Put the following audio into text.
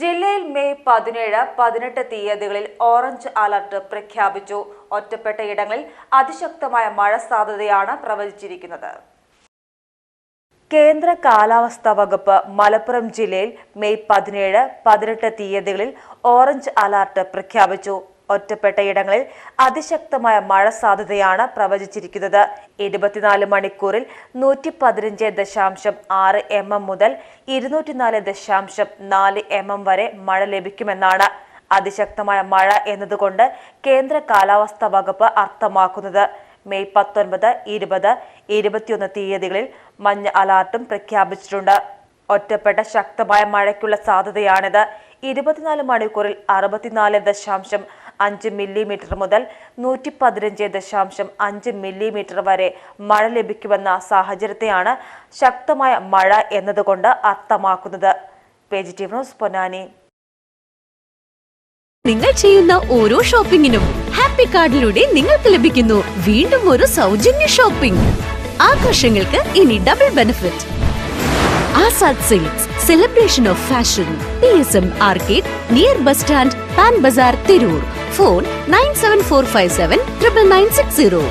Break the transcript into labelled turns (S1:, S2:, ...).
S1: ജില്ലയിൽ മെയ് പതിനേഴ് പതിനെട്ട് തീയതികളിൽ ഓറഞ്ച് അലർട്ട് പ്രഖ്യാപിച്ചു. ഒറ്റപ്പെട്ട ഇടങ്ങളിൽ അതിശക്തമായ മഴ സാധ്യതയാണ് പ്രവചിച്ചിരിക്കുന്നത്. കേന്ദ്ര കാലാവസ്ഥാ വകുപ്പ് മലപ്പുറം ജില്ലയിൽ മെയ് പതിനേഴ് പതിനെട്ട് തീയതികളിൽ ഓറഞ്ച് അലർട്ട് പ്രഖ്യാപിച്ചു. ഒറ്റപ്പെട്ട ഇടങ്ങളിൽ അതിശക്തമായ മഴ സാധ്യതയാണ് പ്രവചിച്ചിരിക്കുന്നത്. ഇരുപത്തിനാല് മണിക്കൂറിൽ നൂറ്റി പതിനഞ്ച് ദശാംശം ആറ് എം എം മുതൽ ഇരുന്നൂറ്റിനാല് ദശാംശം നാല് എം എം വരെ മഴ ലഭിക്കുമെന്നാണ് അതിശക്തമായ മഴ എന്നതുകൊണ്ട് കേന്ദ്ര കാലാവസ്ഥാ വകുപ്പ് അർത്ഥമാക്കുന്നത്. മെയ് പത്തൊൻപത് ഇരുപത് ഇരുപത്തിയൊന്ന് തീയതികളിൽ മഞ്ഞ അലർട്ടും പ്രഖ്യാപിച്ചിട്ടുണ്ട്. ഒറ്റപ്പെട്ട ശക്തമായ മഴയ്ക്കുള്ള സാധ്യതയാണിത്. ഇരുപത്തിനാല് മണിക്കൂറിൽ അറുപത്തിനാല് ദശാംശം അഞ്ച് മില്ലിമീറ്റർ മുതൽ നൂറ്റി പതിനഞ്ച് ദശാംശം അഞ്ച് മില്ലിമീറ്റർ വരെ മഴ ലഭിക്കുമെന്ന സാഹചര്യത്തെയാണ് ശക്തമായ മഴ എന്നതുകൊണ്ട് അർത്ഥമാക്കുന്നത്.
S2: നിങ്ങൾ ചെയ്യുന്ന ഓരോ ഷോപ്പിംഗിനും ഹാപ്പി കാർഡിലൂടെ നിങ്ങൾക്ക് ലഭിക്കുന്നു വീണ്ടും ഒരു സൗജന്യ ഷോപ്പിംഗ്. ആഘോഷങ്ങൾക്ക് ഇനി double benefit Azad silks celebration of fashion P S M arcade near bus stand Pan Bazar Tirur phone nine seven four five seven triple nine six zero.